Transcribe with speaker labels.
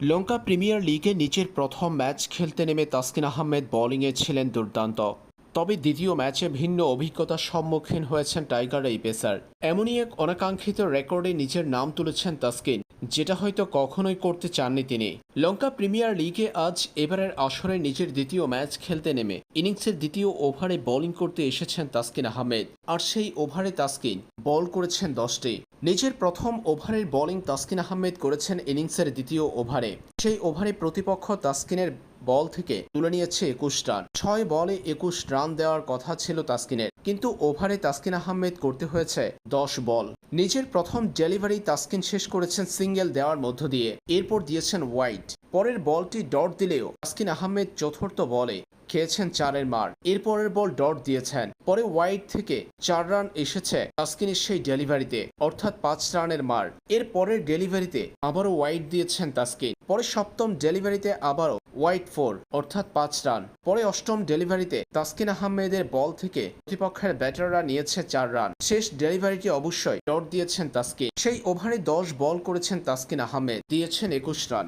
Speaker 1: লঙ্কা premier লিগে নিজের প্রথম ম্যাচ খেলতে নেমে তাসকিন আহমেদ বোলিংয়ে ছিলেন দুর্দান্ত। তবে দ্বিতীয় ম্যাচে ভিন্ন অভিজ্ঞতার সম্মুখীন হয়েছেন টাইগার এই পেসার। এমনই এক অনাকাঙ্ক্ষিত রেকর্ডে নিজের নাম তুলেছেন তাসকিন, যেটা হয়তো কখনোই করতে চাননি তিনি। লঙ্কা প্রিমিয়ার লিগে আজ এবারের আসরে নিজের দ্বিতীয় ম্যাচ খেলতে নেমে ইনিংসের দ্বিতীয় ওভারে বোলিং করতে এসেছেন তাসকিন আহমেদ, আর সেই ওভারে তাসকিন বল করেছেন দশটি। নিজের প্রথম ওভারের বোলিং তাসকিন আহমেদ করেছেন ইনিংসের দ্বিতীয় ওভারে। সেই ওভারে প্রতিপক্ষ তাসকিনের বল থেকে তুলে নিয়েছে একুশ রান। ছয় বলে একুশ রান দেওয়ার কথা ছিল তাসকিনের, কিন্তু ওভারে তাসকিন আহমেদ করতে হয়েছে দশ বল। নিজের প্রথম ডেলিভারি তাসকিন শেষ করেছেন সিঙ্গেল দেওয়ার মধ্য দিয়ে। এরপর দিয়েছেন হোয়াইট পরের বলটি ডট দিলেও তাসকিন আহমেদ চতুর্থ বলে খেয়েছেন চারের মার। এরপরের বল ডট দিয়েছেন। পরে ওয়াইড থেকে চার রান এসেছে তাসকিনের সেই ডেলিভারিতে, অর্থাৎ পাঁচ রানের মার। এর পরের ডেলিভারিতে আবারও ওয়াইড দিয়েছেন তাসকিন। পরে সপ্তম ডেলিভারিতে আবারও ওয়াইড ফোর, অর্থাৎ পাঁচ রান। পরে অষ্টম ডেলিভারিতে তাসকিন আহমেদের বল থেকে প্রতিপক্ষের ব্যাটাররা নিয়েছে চার রান। শেষ ডেলিভারিটি অবশ্যই ডট দিয়েছেন তাসকিন। সেই ওভারে দশ বল করেছেন তাসকিন আহমেদ, দিয়েছেন একুশ রান।